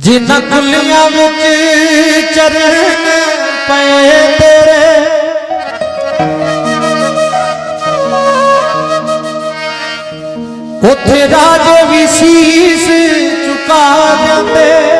ਜਿਨ੍ਹਾਂ ਕੁੱਲੀਆਂ ਵਿੱਚ ਚਰਨ ਪਏ ਤੇਰੇ। ਉੱਥੇ ਰਾਜ ਵੀ ਸੀਸ ਚੁਕਾ ਜਾਂਦੇ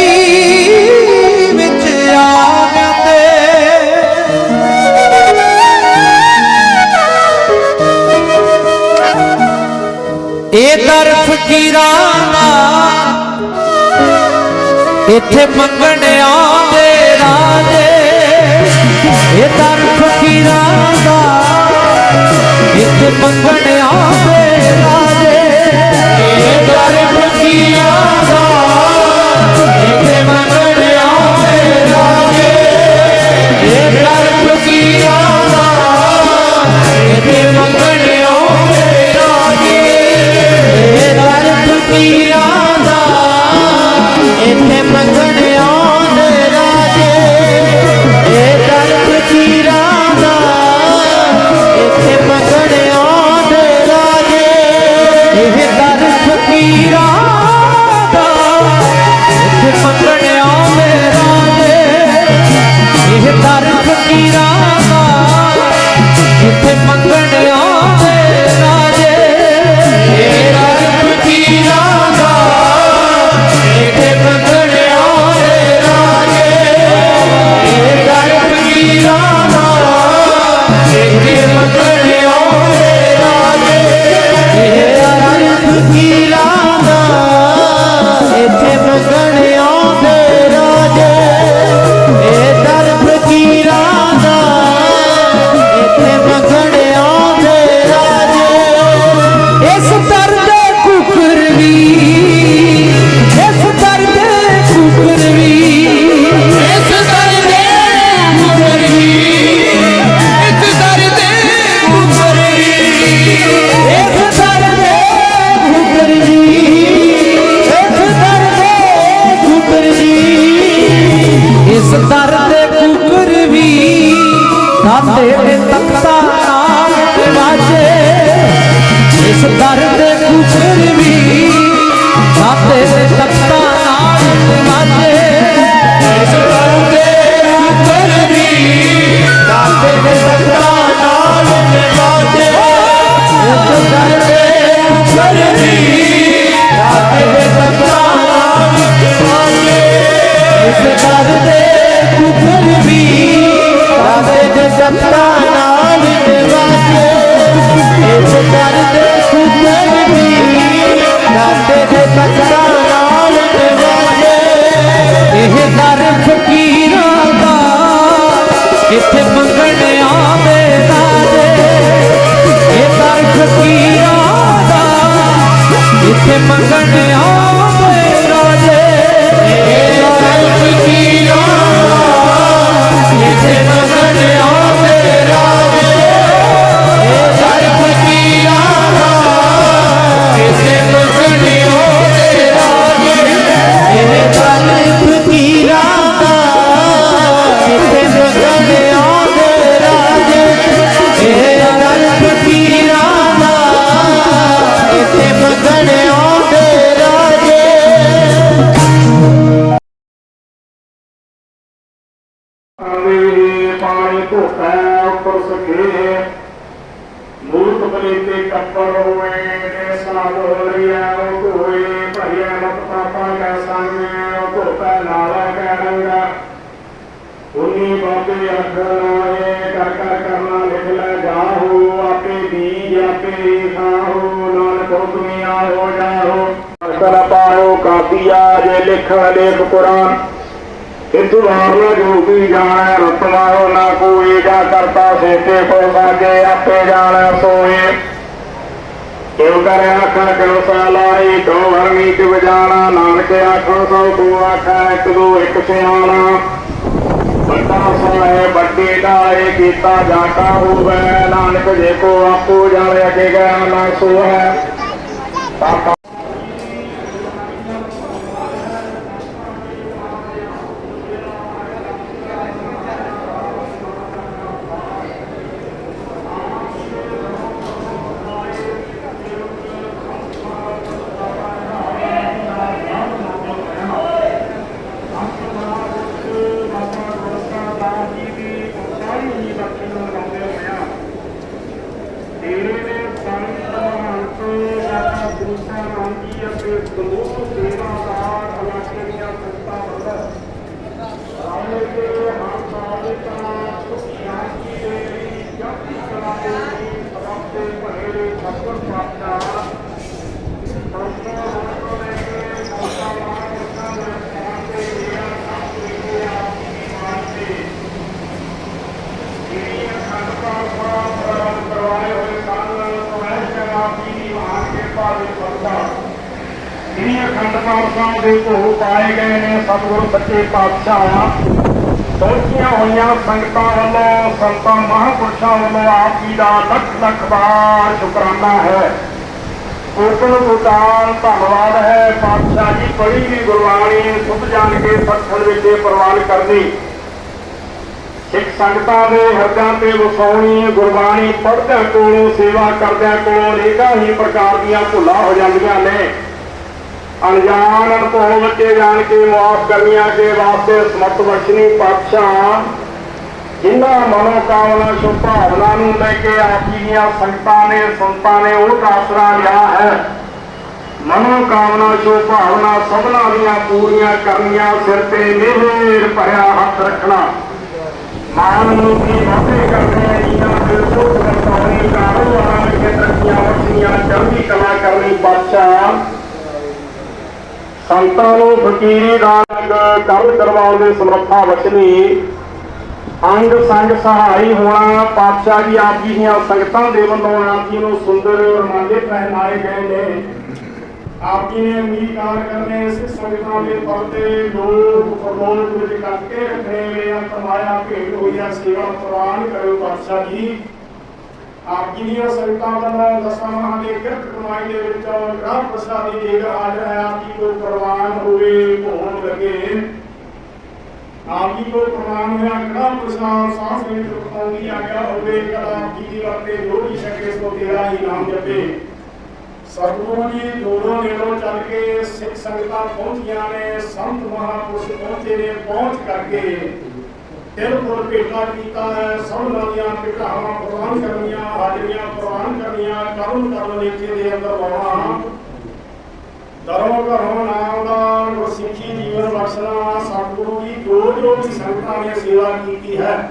ਹੀਰਾਨਾ ਇੱਥੇ ਮੰਗਣ ਆਉਂਦੇ ਰਾਜੇ। ਇਹ ਦਰ ਫਕੀਰਾਂ ਇੱਥੇ ਮੰਗਣ ਆਉਂਦੇ ਰਾਜੇ। ਇਹ ਦਰ ਫਕੀਰਾਂ എന്റെ മകൾ ਆਹੋ, ਨਾਨਕ ਹੁਕਮੀ ਆਹੋ, ਜਾਹੋ। ਅਸਲ ਪਾਹੋ ਕਾਪੀਆ ਜੇ ਲਿਖ ਲੇਖ ਕੁਰਾਨ। ਇਤੁ ਵਾਰਨਾ ਜੋ ਕੀ ਜਾਣੈ, ਰਤ ਲਾਹੋ ਨਾ ਕੋਈ, ਜਾ ਕਰਤਾ ਸੇਤੇ ਕੋ ਸਾਜੇ, ਆਪੇ ਜਾਣੈ ਸੋਏ ਕਿਉ ਕਰ ਆਖਣ ਕਿਉ ਸਾਲਾਈ ਕੋ ਹਰਮੀ ਕਿ ਵਜਾਣਾ, ਨਾਨਕ ਆਖੋ ਸੋ ਤੂੰ ਆਖਾ, ਇੱਕ ਦੋ ਇੱਕ ਸਿਆਣਾ। ਵੱਡਾ ਸੋਹਣੇ ਵੱਡੀ ਢਾਏ ਕੀਤਾ ਜਾਟਾ ਹੋਵੇ। ਨਾਨਕ ਜੇ ਕੋ ਆਪੋ ਜਾਣੇ ਅਗੇ ਗਿਆ ਨਾ ਸੋ ਹੈ ਤਾਂ ਤੇਰੇ ਨੇ ਸੰਤ ਮਹੰਤ ਸਾਡਾ ਗੁਰੂਸਾਂ ਰਾਂਗੀ ਅਤੇ ਗਲੋਹ ਸੇਵਾਦਾਰ ਅਲਾਕੀਆਂ ਸੰਤਾਂ ਵੱਲੋਂ ਰਾਮੇ ਦੇ ਹਰ ਸਾਲ ਕਾ ਸੁਖ ਸ਼ਾਂਤੀ ਦੇਵੀ ਜਪਤੀ ਕਲਾ ਦੇਵੀ ਸਭ ਤੇ ਭਲੇ ਦੇ ਸਤਿਗੁਰ ਪਾਤਸ਼ਾਹ ਸੰਤਾਂ ਵੱਲੋਂ ਲੈ ਕੇ ਸੰਤਾਂ ਮਹਾਂਪੁਰਸ਼ਾਂ ਦੇ ਸਥਾਨ ਤੇ ਮੇਰਾ ਸਭ ਤਰੀਕੇ ਆਪ ਦੀ ਮਾਨ ਤੇ ਜਿਹੜੀ ਅਖੰਡ ਪਾਠ ਪ੍ਰੋਗਰਾਮ ਕਰਵਾਏ ਹੋਏ ਸਨ ਸਵੈਸ਼ ਕਰਾਪੀ ਦੀ ਮਹਾਨ ਕਿਰਪਾ ਦੇ ਫਲਦਾ ਜਿਹੜੀ ਅਖੰਡ ਪਾਠ ਸਾਹਿਬ ਦੇ ਭੋਗ ਪਾਏ ਗਏ ਨੇ ਸਤਿਗੁਰੂ ਸੱਚੇ ਪਾਤਸ਼ਾਹ। ਪਹੁੰਚੀਆਂ ਹੋਈਆਂ ਸੰਗਤਾਂ ਵੱਲੋਂ, ਸੰਤਾਂ ਮਹਾਂਪੁਰਸ਼ਾਂ ਵੱਲੋਂ ਆਪ ਜੀ ਦਾ ਲੱਖ ਲੱਖ ਵਾਰ ਸ਼ੁਕਰਾਨਾ ਹੈ। ਕੋਟਨ ਗੁਦਾਨ ਧੰਨਵਾਦ ਹੈ। ਪਾਤਸ਼ਾਹ ਜੀ ਪੜੀ ਵੀ ਗੁਰਬਾਣੀ ਸੁਧ ਜਾਣ ਕੇ ਸਤਸੰਗ ਵਿੱਚ ਪ੍ਰਵਾਨ ਕਰਨੀ। ਸਿੱਖ ਸੰਗਤਾਂ ਦੇ ਹਰਦਾਂ ਤੇ ਵਸਾਉਣੀ, ਗੁਰਬਾਣੀ ਪੜ੍ਹਦਿਆਂ ਕੋਲੋਂ, ਸੇਵਾ ਕਰਦਿਆਂ ਕੋਲੋਂ ਅਨੇਕਾਂ ਹੀ ਪ੍ਰਕਾਰ ਦੀਆਂ ਭੁੱਲਾਂ ਹੋ ਜਾਂਦੀਆਂ ਨੇ। ਅਣਜਾਣ ਅਨਭਵ ਬੱਚੇ ਜਾਣ ਕੇ ਮਾਫ ਕਰਨੀਆਂ ਦੇ ਵਾਸਤੇ ਸਮਤ ਬਖਸ਼ਣੀ ਪਾਤਸ਼ਾਹ, ਜਿਨ੍ਹਾਂ ਮਨੋ ਸ਼ੁਭ ਭਾਵਨਾ ਨੂੰ ਲੈ ਕੇ ਆਪ ਜੀ ਦੀਆਂ ਸੰਗਤਾਂ ਨੇ, ਸੰਤਾਂ ਨੇ ਉਹ ਆਸਰਾ ਲਿਆ ਹੈ। ਮਨੋ ਕਾਮਨਾ ਭਾਵਨਾ ਸਭਨਾਂ ਦੀਆਂ ਪੂਰੀਆਂ ਕਰਨੀਆਂ, ਸਿਰ ਤੇ ਮਿਹਰ ਭਰਿਆ ਹੱਥ ਰੱਖਣਾ। ਮਾਨ ਨੂੰ ਕੀ ਵਾਅਦੇ ਕਰਦੇ ਜੀਆਂ ਦੇ ਸੁਖ ਰਸਾਉਣੀ ਕਾਰੋਬਾਰਾਂ ਵਿੱਚ ਤਰੱਕੀਆਂ ਵਰਸੀਆਂ ਚੜ੍ਹਦੀ ਕਲਾ ਕਰਨੀ ਬਾਦਸ਼ਾਹ ਸੰਤਾਂ ਨੂੰ ਫਕੀਰੀ ਦਾ ਰੰਗ ਕਰਨ ਕਰਵਾਉਣ ਦੇ ਸਮਰੱਥਾ ਬਖਸ਼ਣੀ ਅੰਗ ਸੰਗ ਸਹਾਈ ਹੋਣਾ, ਪਾਤਸ਼ਾਹ ਜੀ ਆਪ ਜੀ ਦੀਆਂ ਸੰਗਤਾਂ ਦੇ ਵੱਲੋਂ ਆਪ ਜੀ ਨੂੰ ਸੁੰਦਰ ਰਮਾਂਡੇ ਪਹਿਨਾਏ ਗਏ ਨੇ। ਆਪ ਜੀ ਨੇ ਅੰਗੀਕਾਰ ਕਰਨੇ ਸਿੱਖ ਸੰਗਤਾਂ ਦੇ ਪਰਦੇ ਲੋਕ ਪ੍ਰਲੋਕ ਵਿੱਚ ਕੱਟ ਕੇ ਰੱਖੇ। ਹੋਏ ਆ ਫਰਮਾਇਆ ਭੇਟ ਹੋਈ ਆ ਸੇਵਾ ਪ੍ਰਵਾਨ ਕਰੋ ਪਾਤਸ਼ਾਹ ਜੀ। ਆਪ ਜੀ ਦੀਆਂ ਸੰਗਤਾਂ ਵੱਲੋਂ ਦਸਾਂ ਮਹਾਂ ਦੇ ਕਿਰਤ ਕਮਾਈ ਦੇ ਵਿੱਚੋਂ ਗ੍ਰਹ ਪ੍ਰਸਾਦੀ ਜੇਕਰ ਹਾਜ਼ਰ ਹੈ ਆਪ ਜੀ ਕੋ ਪ੍ਰਵਾਨ ਹੋਵੇ ਹੋਣ ਲੱਗੇ ਆਪ ਜੀ ਕੋ ਪ੍ਰਵਾਨ ਹੋਇਆ ਗ੍ਰਹ ਪ੍ਰਸਾਦ ਸਾਸ ਵਿੱਚ ਰਖਾਉਂਦੀ ਆ ਗਿਆ ਹੋਵੇ ਕਲਾ ਆਪ ਜੀ ਦੀ ਵਰਤੇ ਜੋ ਵੀ ਸਕੇ ਸੋ ਤੇਰਾ ਹੀ ਨਾਮ ਜਪੇ ਸਤਿਗੁਰੂ ਜੀ ਦੂਰੋਂ ਨੇੜੋਂ ਚੱਲ ਕੇ ਸਿੱਖ ਸੰਗਤਾਂ ਪਹੁੰਚੀਆਂ ਨੇ ਸੰਤ ਮਹਾਪੁਰਸ਼ ਭੇਟਾ ਕੀਤਾ ਹੈ ਸਭਨਾਂ ਦੀਆਂ ਭੇਟਾਵਾਂ ਪ੍ਰਵਾਨ ਕਰਨੀਆਂ, ਹਾਜ਼ਰੀਆਂ ਪ੍ਰਵਾਨ ਕਰਨੀਆਂ, ਕਰਮ ਕਰਨ ਲੇਖੇ ਦੇ ਅੰਦਰ ਲਾਉਣਾ ਧਰਮ ਘਰੋਂ ਨਾਮਦਾਨ ਗੁਰਸਿੱਖੀ ਜੀਵਨ ਬਖਸ਼ਣਾ, ਸਤਿਗੁਰੂ ਜੀ ਜੋ ਜੋ ਵੀ ਸੰਗਤਾਂ ਨੇ ਸੇਵਾ ਕੀਤੀ ਹੈ,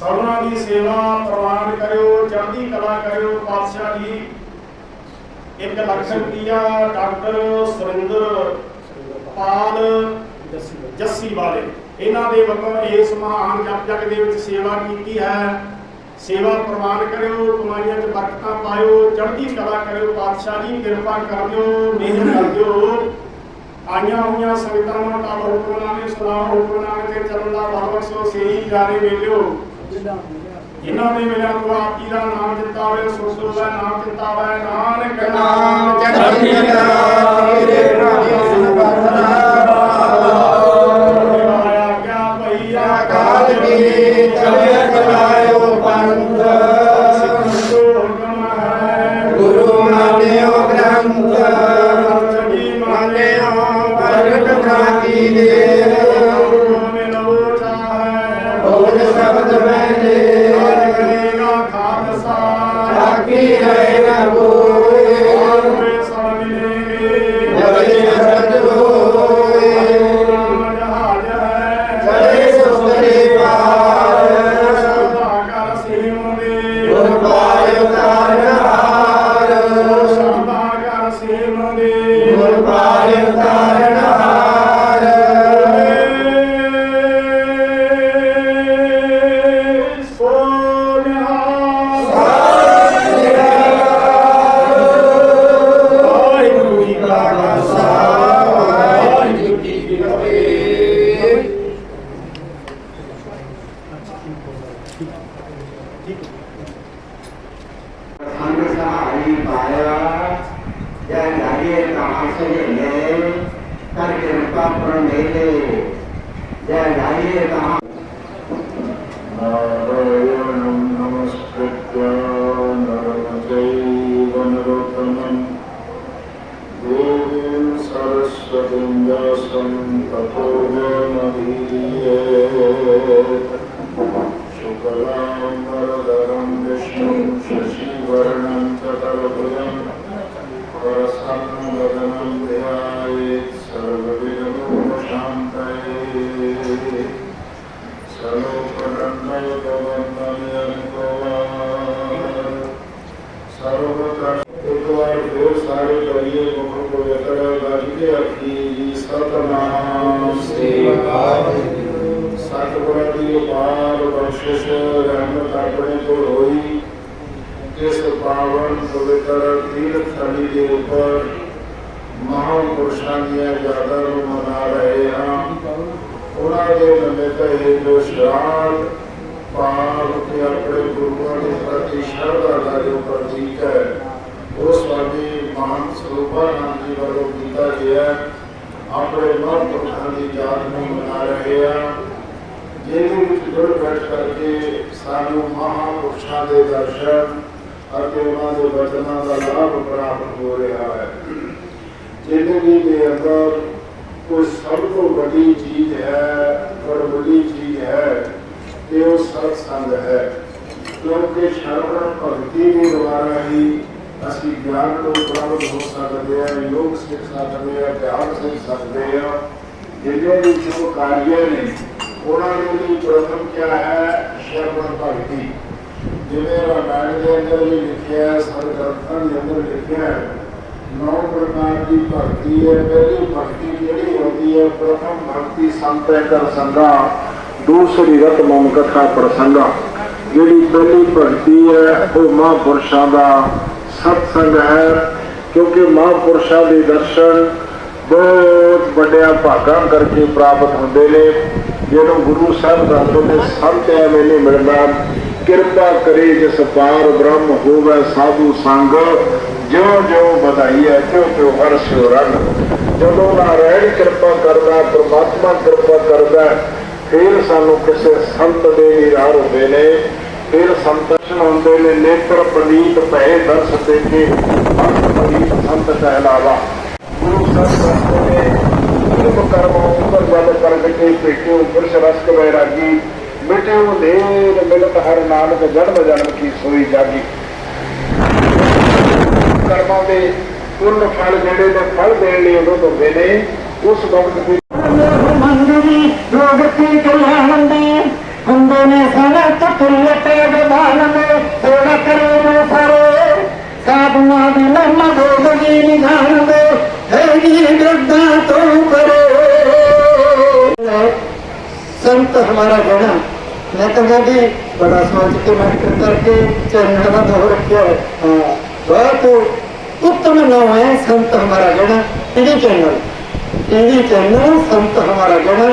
ਸਭਨਾਂ ਦੀ ਸੇਵਾ ਪ੍ਰਵਾਨ ਕਰਿਓ, ਚੜ੍ਹਦੀ ਕਲਾ ਕਰਿਓ, ਪਾਤਸ਼ਾਹ ਜੀ। ਇੱਕ ਲੱਖ ਰੁਪਈਆ ਡਾਕਟਰ ਸੁਰਿੰਦਰ ਪਾਲ ਜੱਸੀ ਵਾਲੇ। ਇਹਨਾਂ ਦੇ ਵੱਲੋਂ ਇਸ ਮਹਾਨ ਜਪ ਜਗ ਦੇ ਵਿੱਚ ਸੇਵਾ ਕੀਤੀ ਹੈ। ਸੇਵਾ ਪ੍ਰਵਾਨ ਕਰਿਓ ਕਮਾਈਆਂ 'ਚ ਬਰਕਤਾਂ ਪਾਇਓ, ਚੜ੍ਹਦੀ ਕਲਾ ਕਰਿਓ, ਪਾਤਸ਼ਾਹ ਜੀ ਕਿਰਪਾ ਕਰ ਦਿਓ ਮਿਹਰ ਕਰ ਦਿਓ ਆਈਆਂ ਹੋਈਆਂ ਸੰਗਤਾਂ ਨੂੰ ਕਾਲ ਹੁਕਮਨਾਮੇ ਨੇ ਸਲਾਮ ਹੁਕਮਨਾਮੇ ਤੇ ਚੱਲਣ ਦਾ ਬਲ ਬਖਸ਼ੋ ਸਹੀ ਜਾਣੇ ਵੇਲਿਓ ਜਿਨ੍ਹਾਂ ਨੇ ਮੇਰਾ ਤੋਂ ਆਪ ਜੀ ਦਾ ਨਾਮ ਦਿੱਤਾ ਹੋਵੇ ਸੋ ਸੋ ਦਾ ਨਾਮ ਦਿੱਤਾ ਹੋਵੇ, ਨਾਨਕ ਨਾਮ, ਚੜ੍ਹਦੀ ਕਲਾ ਤੇਰੇ ਨਾਮ ਜਾਈਏ ਤਾਂ ਸਜੇ ਕਰ ਕਿਰਪਾ ਪਰਮੇਲੇ ਅਖੀ ਸਤਨਾਮ ਸ੍ਰੀ ਵਾਹਿਗੁਰੂ। ਸਤਿਗੁਰਾਂ ਦੀ ਅਪਾਰ ਬਖਸ਼ਿਸ਼, ਰਹਿਮਤ ਆਪਣੇ ਕੋਲ ਹੋਈ। ਇਸ ਪਾਵਨ ਪਵਿੱਤਰ ਤੀਰਥ ਸਥਲੀ ਦੇ ਉੱਪਰ ਮਹਾਂਪੁਰਸ਼ਾਂ ਦੀਆਂ ਯਾਦਾਂ ਨੂੰ ਮਨਾ ਰਹੇ ਹਾਂ। ਉਹਨਾਂ ਦੇ ਨਿਮਿਤ ਇਹ ਜੋ ਸ਼ਰਾਧ ਪਾਪ ਤੇ ਆਪਣੇ ਗੁਰੂਆਂ ਦੇ ਪ੍ਰਤੀ ਸ਼ਰਧਾ ਦਾ ਜੋ ਪ੍ਰਤੀਕ ਹੈ, ਉਹ ਸਵਾਮੀ ਮਹਾਨ ਸਰੂਪਾਨੰਦ ਜੀ ਵੱਲੋਂ ਕੀਤਾ ਗਿਆ ਹੈ। ਆਪਣੇ ਮਹਾਂਪੁਰਖਾਂ ਦੀ ਯਾਦ ਨੂੰ ਮਨਾ ਰਹੇ ਆ ਜਿਹਦੇ ਵਿੱਚ ਜੁੜ ਬੈਠ ਕਰਕੇ ਸਾਨੂੰ ਮਹਾਂਪੁਰਸ਼ਾਂ ਦੇ ਦਰਸ਼ਨ ਅਤੇ ਉਹਨਾਂ ਦੇ ਵਚਨਾਂ ਦਾ ਲਾਭ ਪ੍ਰਾਪਤ ਹੋ ਰਿਹਾ ਹੈ ਜ਼ਿੰਦਗੀ ਦੇ ਅੰਦਰ ਕੋਈ ਸਭ ਤੋਂ ਵੱਡੀ ਚੀਜ਼ ਹੈ ਔਰ ਵੱਡੀ ਚੀਜ਼ ਹੈ ਕਿ ਉਹ ਸਤਸੰਗ ਹੈ ਕਿਉਂਕਿ ਸ਼ਰਵਣ ਭਗਤੀ ਦੇ ਦੁਆਰਾ ਹੀ ਅਸੀਂ ਗਿਆਨ ਤੋਂ ਪ੍ਰਾਪਤ ਹੋ ਸਕਦੇ ਹਾਂ ਯੋਗ ਸਿੱਖ ਸਕਦੇ ਹਾਂ ਧਿਆਨ ਸਿੱਖ ਸਕਦੇ ਹਾਂ। ਜਿਹਦੇ ਵੀ ਜੋ ਕਾਰਜ ਨੇ, ਉਹਨਾਂ ਦੇ ਲਈ ਪ੍ਰਥਮ ਕਿਆ ਹੈ ਸ਼ਰਵਣ ਭਗਤੀ। ਜਿਵੇਂ ਰਾਮਾਇਣ ਦੇ ਅੰਦਰ ਵੀ ਲਿਖਿਆ ਹੈ, ਸਾਰੇ ਦੇ ਅੰਦਰ ਲਿਖਿਆ ਹੈ, ਨੌ ਪ੍ਰਕਾਰ ਦੀ ਭਗਤੀ ਹੈ। ਪਹਿਲੀ ਭਗਤੀ ਜਿਹੜੀ ਹੁੰਦੀ ਹੈ, ਪ੍ਰਥਮ ਭਗਤੀ ਸੰਤੈ ਕਰ ਸੰਗਾ ਦੂਸਰੀ ਰਤ ਮਮ ਕਥਾ ਪ੍ਰਸੰਗਾ। ਜਿਹੜੀ ਪਹਿਲੀ ਭਗਤੀ ਹੈ, ਉਹ ਮਹਾਂਪੁਰਸ਼ਾਂ ਦਾ ਸਤਸੰਗ ਹੈ, ਕਿਉਂਕਿ ਮਹਾਂਪੁਰਸ਼ਾਂ ਦੇ ਦਰਸ਼ਨ ਬਹੁਤ ਵੱਡਿਆਂ ਭਾਗਾਂ ਕਰਕੇ ਪ੍ਰਾਪਤ ਹੁੰਦੇ ਨੇ। ਜਦੋਂ ਗੁਰੂ ਸਾਹਿਬ ਦੱਸਦੇ ਨੇ, ਸੰਤ ਐਵੇਂ ਨਹੀਂ ਮਿਲਦਾ ਕਿਰਪਾ ਕਰੇ ਜਿਸ ਪਾਰ ਬ੍ਰਹਮ ਹੋਵੇ ਸਾਧੂ ਸੰਗ ਜਿਉ ਜਿਉ ਵਧਾਈ ਹੈ ਕਿਉਂ ਤਿਉ ਹਰ ਹਰਸਿਓ ਰੰਗ। ਜਦੋਂ ਨਾਰਾਇਣ ਕਿਰਪਾ ਕਰਦਾ, ਪ੍ਰਮਾਤਮਾ ਕਿਰਪਾ ਕਰਦਾ, ਫਿਰ ਸਾਨੂੰ ਕਿਸੇ ਸੰਤ ਦੇ ਨਿਰਾਰ ਹੁੰਦੇ ਨੇ। ਫਿਰ ਸੰਤਸ਼ਨ ਹੁੰਦੇ ਨੇ, ਨੇਤਰ ਪ੍ਰਨੀਤ ਭੈ ਦਰਸ ਤੇ ਕੇ ਅੰਤ ਪ੍ਰਨੀਤ ਸੰਤ ਕਹਿਲਾਵਾ ਗੁਰੂ ਸਾਹਿਬ ਨੇ ਗੁਰੂ ਕਰਮ ਉੱਪਰ ਵੱਲ ਪ੍ਰਗਟੇ ਭੇਟਿਓ ਪੁਰਸ਼ ਰਸਕ ਵੈਰਾਗੀ ਮਿਟਿਓ ਦੇਰ ਮਿਲਤ ਹਰ ਨਾਨਕ, ਜਨਮ ਜਨਮ ਕੀ ਸੋਈ ਜਾਗੀ। ਕਰਮਾਂ ਦੇ ਪੁੰਨ ਫਲ ਜਿਹੜੇ ਨੇ, ਫਲ ਦੇਣ ਲਈ ਉਦੋਂ ਹੁੰਦੇ ਨੇ, ਉਸ ਵਕਤ ਵੀ ਮੰਦਰੀ ਰੋਗਤੀ ਕਲਿਆਣ ਦੇ ਹੁੰਦੇ ਨੇ, ਸਾਰਾ हमारा गणा मैं कहूँगा कि बड़ा सोच के मैं कर करके चैनल का धो रखा है हाँ बहुत उत्तम नाम है संत हमारा गणा टीवी चैनल टीवी चैनल संत हमारा गणा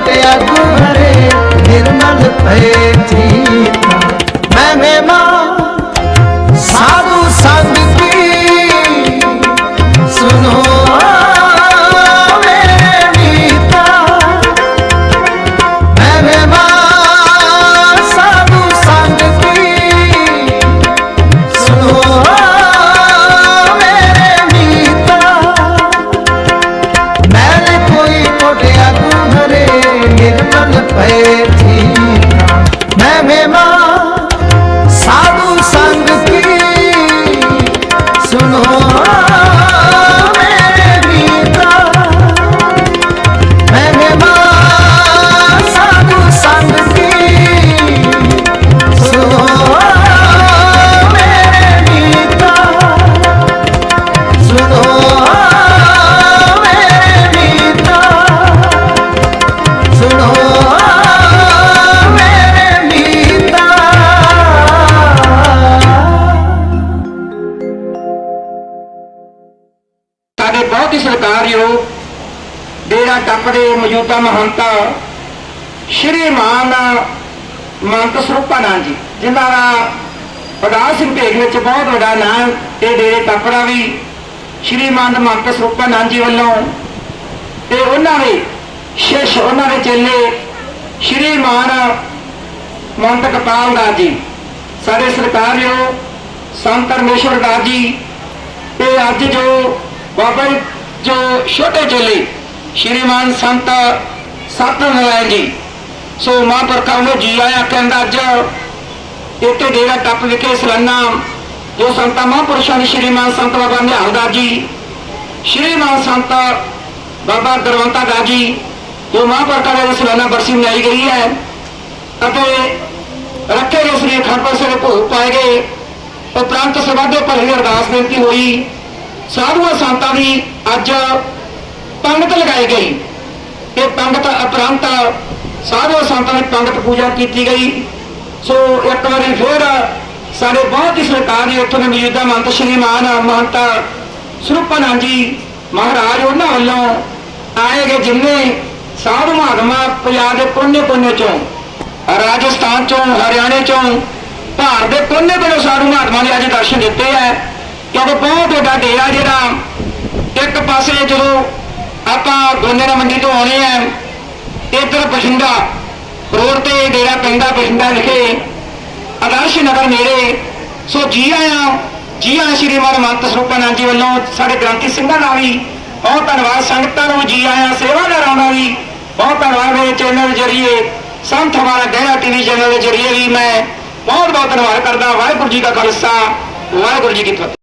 ਕੋਈ ਕੋਟਿਆ ਗੁਹਰੇ ਨਿਰਮਲ ਭਏ ਜੀਤਾ ਮੈਂ ਮਹਿਮਾ ਮੰਤ ਸਰੂਪਾਨੰਦ ਜੀ, ਜਿਨ੍ਹਾਂ ਦਾ ਪ੍ਰਕਾਸ਼ ਸਿੰਘ ਭੇਗ ਵਿੱਚ ਬਹੁਤ ਵੱਡਾ ਨਾਮ ਇਹ ਡੇਰੇ ਟੱਪ ਵੀ ਸ਼੍ਰੀਮਾਨ ਮੰਤ ਸਰੂਪਾਨੰਦ ਜੀ ਵੱਲੋਂ। ਤੇ ਉਹਨਾਂ ਦੇ ਸ਼ਿਸ਼, ਉਹਨਾਂ ਦੇ ਚੇਲੇ ਸ਼੍ਰੀਮਾਨ ਮੰਤ ਕਪਾਲ ਦਾਸ ਜੀ, ਸਾਡੇ ਸਰਕਾਰਯੋਗ ਸੰਤ ਰਮੇਸ਼ਵਰ ਦਾਸ ਜੀ। ਤੇ ਅੱਜ ਜੋ ਬਾਬਾ ਜੋ ਛੋਟੇ ਚੇਲੇ ਸ਼੍ਰੀਮਾਨ ਸੰਤ ਸਤਨਾਰਾਇਣ ਜੀ ਸੋ ਮਹਾਂਪੁਰਖਾਂ ਨੂੰ ਜੀ ਆਇਆ ਕਹਿੰਦਾ ਅੱਜ ਇੱਥੇ ਡੇਰਾ ਟੱਪ ਵਿਖੇ ਸਲਾਨਾ, ਜੋ ਸੰਤਾਂ ਮਹਾਂਪੁਰਸ਼ਾਂ ਨੇ ਸ਼੍ਰੀਮਾਨ ਸੰਤ ਬਾਬਾ ਨਿਹਾਲ ਦਾਸ ਜੀ ਸ਼੍ਰੀਮਾਨ ਸੰਤ ਬਾਬਾ ਦਰਵੰਤਾ ਦਾਸ ਜੀ, ਜੋ ਮਹਾਂਪੁਰਖਾਂ ਦੇ ਸਲਾਨਾ ਬਰਸੀ ਮਨਾਈ ਗਈ ਹੈ। ਅਤੇ ਰੱਖੇ ਗਏ ਸ੍ਰੀ ਅਖੰਡ ਪਾਸੇ ਭੋਗ ਪਾਏ ਗਏ। ਉਪਰੰਤ ਸਵਾਦੇ ਭਰੀ ਦੀ ਅਰਦਾਸ ਬੇਨਤੀ ਹੋਈ, ਸਾਧੂਆਂ ਸੰਤਾਂ ਦੀ ਅੱਜ ਪੰਗਤ ਲਗਾਈ ਗਈ। ਇਹ ਪੰਗਤ ਉਪਰੰਤ ਸਾਧੂਆਂ ਸੰਤਾਂ ਦੀ ਪੰਗਤ ਪੂਜਾ ਕੀਤੀ ਗਈ। ਸੋ ਇੱਕ ਵਾਰੀ ਫਿਰ ਸਾਡੇ ਬਹੁਤ ਹੀ ਸਰਕਾਰੀ ਉੱਥੋਂ ਦੇ ਮੌਜੂਦਾ ਮੰਤ ਸ਼੍ਰੀਮਾਨ ਮਹੰਤ ਸਰੂਪਾਨੰਦ ਜੀ ਮਹਾਰਾਜ, ਉਹਨਾਂ ਵੱਲੋਂ ਆਏ ਗਏ ਜਿੰਨੇ ਸਾਧੂ ਮਹਾਤਮਾ ਪੰਜਾਬ ਦੇ ਕੋਨੇ ਕੋਨੇ ਚੋਂ, ਰਾਜਸਥਾਨ ਚੋਂ, ਹਰਿਆਣੇ ਚੋਂ, ਭਾਰਤ ਦੇ ਕੋਨੇ ਕੋਨੇ ਸਾਧੂ ਮਹਾਤਮਾ ਨੇ ਅੱਜ ਦਰਸ਼ਨ ਦਿੱਤੇ ਹੈ ਕਿਉਂਕਿ ਬਹੁਤ ਵੱਡਾ ਡੇਰਾ ਜਿਹੜਾ, ਇੱਕ ਪਾਸੇ ਜਦੋਂ ਆਪਾਂ ਗੋਨੇਰਾ ਮੰਡੀ ਤੋਂ ਆਉਣੇ ਆ ਇੱਧਰ ਬਠਿੰਡਾ ਰੋਡ ਤੇ ਡੇਰਾ ਪੈਂਦਾ, ਬਠਿੰਡਾ ਲਿਖੇ ਆਦਰਸ਼ ਨਗਰ ਨੇੜੇ। ਸੋ ਜੀ ਆਇਆਂ ਜੀ ਆਇਆਂ ਸ਼੍ਰੀ ਮਾਨ ਮੰਤ ਸਰੂਪਾਨੰਦ ਜੀ ਵੱਲੋਂ ਸਾਡੇ ਗ੍ਰੰਥੀ ਸਿੰਘਾਂ ਦਾ ਵੀ ਬਹੁਤ ਧੰਨਵਾਦ। ਸੰਗਤਾਂ ਨੂੰ ਜੀ ਆਇਆਂ, ਸੇਵਾਦਾਰਾਂ ਦਾ ਵੀ ਬਹੁਤ ਧੰਨਵਾਦ। ਮੇਰੇ ਚੈਨਲ ਜਰੀਏ, ਸੰਤ ਹਮਾਰਾ ਗਹਿਰਾ ਟੀਵੀ ਚੈਨਲ ਦੇ ਜਰੀਏ ਵੀ ਮੈਂ ਬਹੁਤ ਬਹੁਤ ਧੰਨਵਾਦ ਕਰਦਾ। ਵਾਹਿਗੁਰੂ ਜੀ ਕਾ ਖਾਲਸਾ, ਵਾਹਿਗੁਰੂ ਜੀ ਕੀ ਫਤਿਹ।